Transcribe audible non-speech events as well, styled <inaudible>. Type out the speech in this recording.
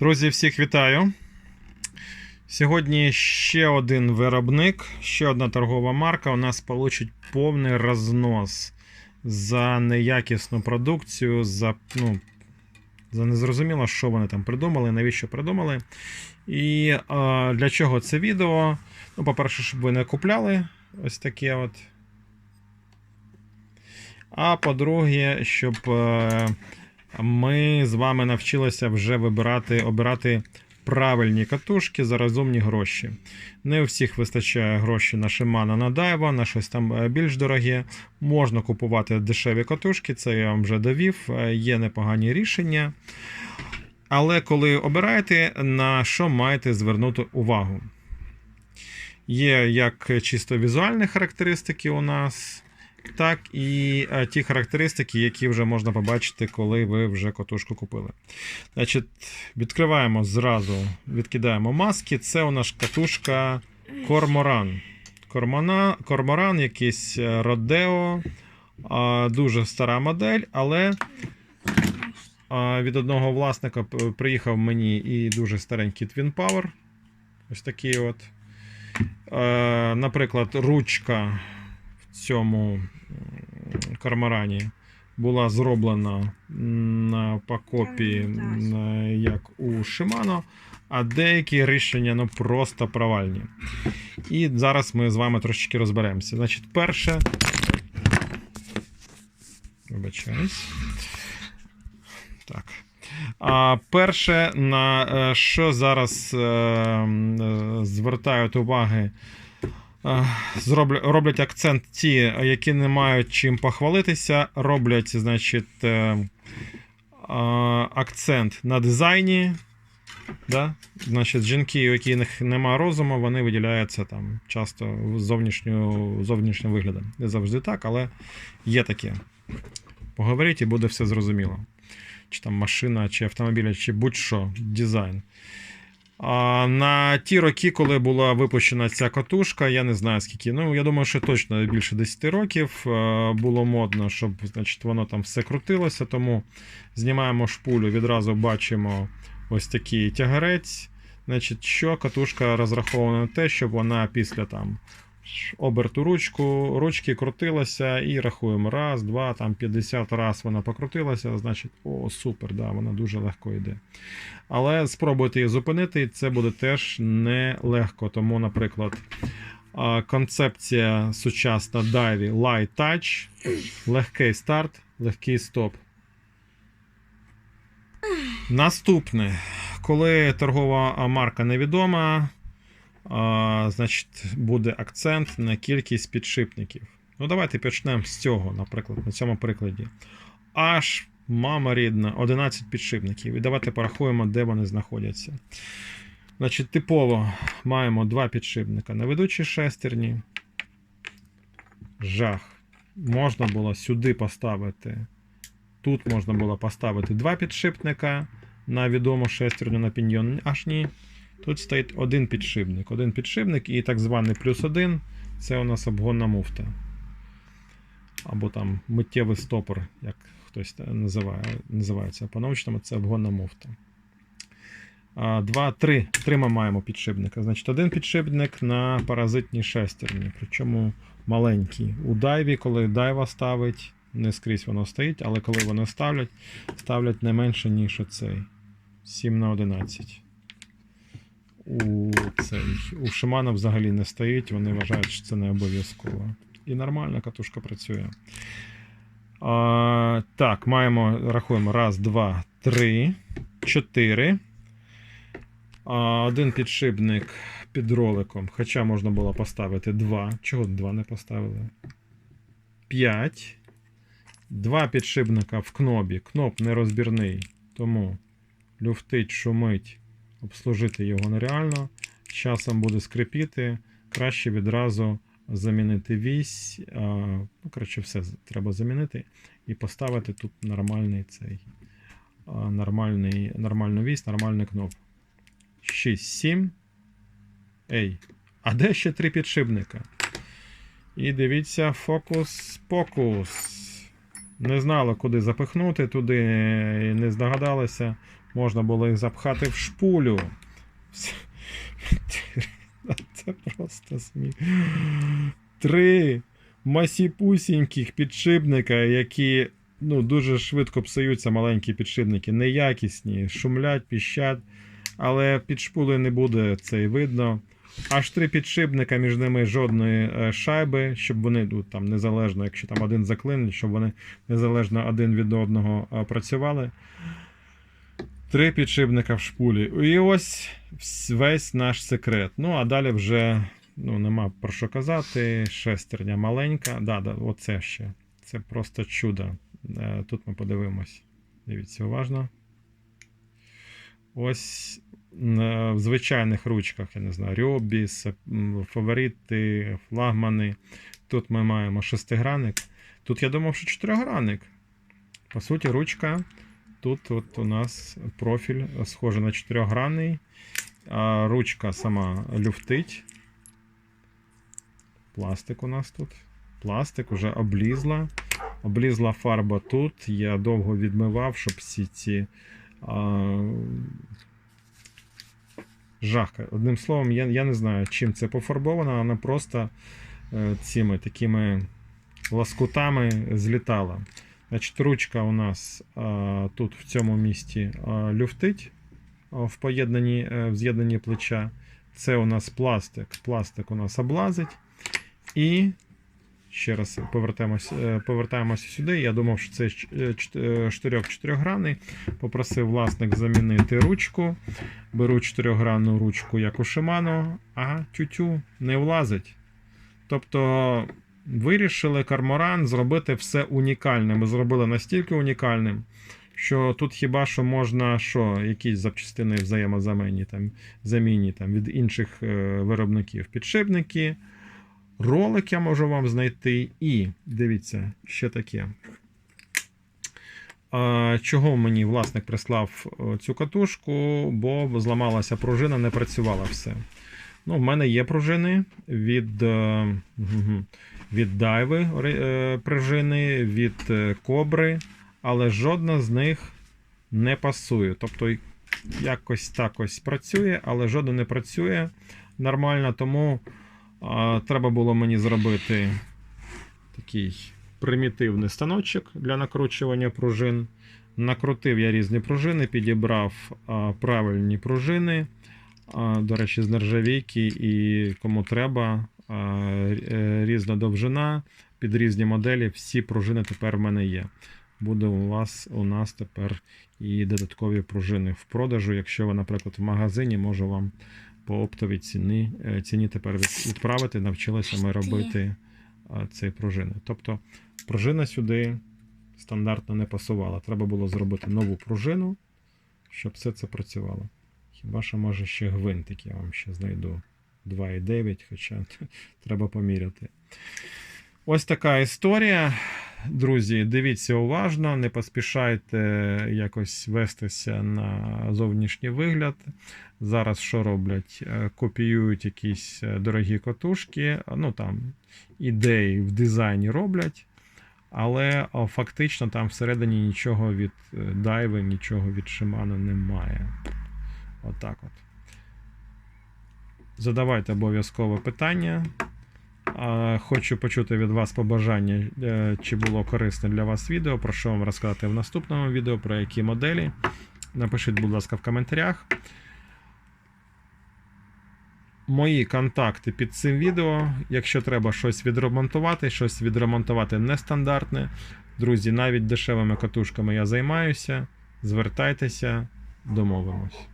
Друзі, всіх вітаю. Сьогодні ще один виробник, ще одна торгова марка. У нас получить повний рознос за неякісну продукцію, за, ну, за незрозуміло, що вони там придумали, навіщо придумали. І е, для чого це відео? Ну, по-перше, щоб ви не купляли ось таке от. А по-друге, щоб е, ми з вами навчилися вже вибирати, обирати правильні катушки за розумні гроші. Не у всіх вистачає грошей на Shimano, на Daiwa, на щось там е, більш дороге. Можна купувати дешеві катушки, це я вам вже довів. Е, Є непогані рішення. Але коли обираєте, на що маєте звернути увагу? Є як чисто візуальні характеристики у нас, так і е, ті характеристики, які вже можна побачити, коли ви вже котушку купили. Значить, відкриваємо зразу, відкидаємо маски. Це у нас катушка Корморан. Кормона, Корморан, якийсь Родео, дуже стара модель, але від одного власника приїхав мені і дуже старенький Twin Power. Ось такий от. Е, наприклад, ручка цьому м, корморані була зроблена на по копії, як у Shimano, а деякі рішення ну, просто провальні. І зараз ми з вами трошечки розберемося. Значить, перше. Вибачаюсь. Так. А перше, на е, що зараз е, е, звертають уваги, роблять акцент ті, які не мають чим похвалитися, роблять, значить, е, акцент на дизайні. Да? Значить, жінки, у яких немає розуму, вони виділяються там часто зовнішнім виглядом. Не завжди так, але є таке. Поговоріть і буде все зрозуміло чи там машина, чи автомобіль, чи будь-що дизайн. На ті роки, коли була випущена ця катушка, я не знаю скільки. Ну, я думаю, що точно більше 10 років було модно, щоб значить, воно там все крутилося. Тому знімаємо шпулю, відразу бачимо ось такий тягарець. Значить, що катушка розрахована на те, щоб вона після там оберту ручку, ручки крутилася і рахуємо. Раз, два, там 50 раз вона покрутилася, значить, о, супер, да, вона дуже легко йде. Але спробуйте її зупинити, і це буде теж нелегко. Тому, наприклад, концепція сучасна Divey Light Touch, легкий старт, легкий стоп. Наступне, коли торгова марка невідома, а, значить, буде акцент на кількість підшипників. Ну, давайте почнемо з цього, наприклад, на цьому прикладі. Аж, мама рідна, 11 підшипників. І давайте порахуємо, де вони знаходяться. Значить, типово маємо два підшипника на ведучій шестерні. Жах. Можна було сюди поставити. Тут можна було поставити два підшипника на відому шестерню на піньйон. Аж ні. Тут стоїть один підшипник. Один підшипник і так званий плюс один це у нас обгонна муфта. Або там миттєвий стопор, як хтось називає, називається по-научному, це обгонна муфта. Два, три. Три ми маємо підшипника. Значить, один підшипник на паразитній шестерні, причому маленький. У дайві, коли дайва ставить, не скрізь воно стоїть, але коли вони ставлять, ставлять не менше, ніж оцей. 7 на 11 у цей у Шимана взагалі не стоїть, вони вважають, що це не обов'язково. І нормально катушка працює. А, так, маємо, рахуємо. Раз, два, три, чотири. А, один підшипник під роликом. Хоча можна було поставити два. Чого два не поставили? П'ять. Два підшипника в кнобі. Кноп нерозбірний. Тому люфтить, шумить обслужити його нереально. Часом буде скрипіти. Краще відразу замінити вісь. А, ну, коротше, все треба замінити і поставити тут нормальний цей а, нормальний, нормальну вісь, нормальний кноп. 6, 7. Ей. А де ще три підшипника? І дивіться, фокус-покус. Не знала, куди запихнути, туди не здогадалася. Можна було їх запхати в шпулю. Це просто сміх. Три масіпусіньких підшипника, які ну, дуже швидко псуються маленькі підшипники, неякісні, шумлять, піщать, але під шпулею не буде це і видно. Аж три підшипника, між ними жодної е, шайби, щоб вони ну, там незалежно, якщо там один заклин, щоб вони незалежно один від одного е, працювали. Три підшипника в шпулі. І ось весь наш секрет. Ну, а далі вже ну, нема про що казати. Шестерня маленька. Да, да, оце ще. Це просто чудо. Е, Тут ми подивимось. Дивіться уважно. Ось в звичайних ручках, я не знаю, Рьобіс, м, фаворити, флагмани. Тут ми маємо шестигранник. Тут я думав, що чотиригранник. По суті, ручка. Тут от у нас профіль схожий на чотирьохгранний. А ручка сама люфтить. Пластик у нас тут. Пластик уже облізла. Облізла фарба тут. Я довго відмивав, щоб всі ці. А... Жахка. Одним словом, я, я не знаю, чим це пофарбовано, вона просто е, цими такими лоскутами злітала. Значить, ручка у нас а, тут в цьому місці а, люфтить а, в поєднанні е, в з'єднанні плеча. Це у нас пластик. Пластик у нас облазить. І ще раз повертаємось, е, повертаємося сюди. Я думав, що це чотирьох чотирьохгранний. Попросив власник замінити ручку. Беру чотирьохгранну ручку, як у Shimano, а тютю не влазить. Тобто вирішили Карморан зробити все унікальним. Ми зробили настільки унікальним, що тут хіба що можна що, якісь запчастини взаємозамінні там, замінні там, від інших е, виробників. Підшипники, ролик я можу вам знайти. І дивіться, ще таке. Чого мені власник прислав е, цю катушку, бо зламалася пружина, не працювала все. Ну, в мене є пружини від, е, від дайви е, пружини, від е, кобри, але жодна з них не пасує. Тобто якось так працює, але жодна не працює нормально, тому а, треба було мені зробити такий примітивний станочок для накручування пружин. Накрутив я різні пружини, підібрав а, правильні пружини. До речі, з нержавійки і кому треба е, різна довжина під різні моделі. Всі пружини тепер в мене є. Буде у вас у нас тепер і додаткові пружини в продажу. Якщо ви, наприклад, в магазині, можу вам по оптовій ціні, е, ціні тепер відправити. Навчилися ми робити ці пружини. Тобто пружина сюди стандартно не пасувала. Треба було зробити нову пружину, щоб все це працювало. Хіба що може ще гвинтик, я вам ще знайду 2,9, хоча <laughs> треба поміряти. Ось така історія. Друзі, дивіться уважно, не поспішайте якось вестися на зовнішній вигляд. Зараз що роблять? Е, Копіюють якісь е, дорогі котушки, ну там ідеї в дизайні роблять, але фактично там всередині нічого від е, дайви, нічого від Shimano немає. Отак от. Задавайте обов'язково питання. Хочу почути від вас побажання, е, чи було корисне для вас відео, про що вам розказати в наступному відео, про які моделі. Напишіть, будь ласка, в коментарях. Мої контакти під цим відео. Якщо треба щось відремонтувати, щось відремонтувати нестандартне. Друзі, навіть дешевими катушками я займаюся. Звертайтеся, домовимось.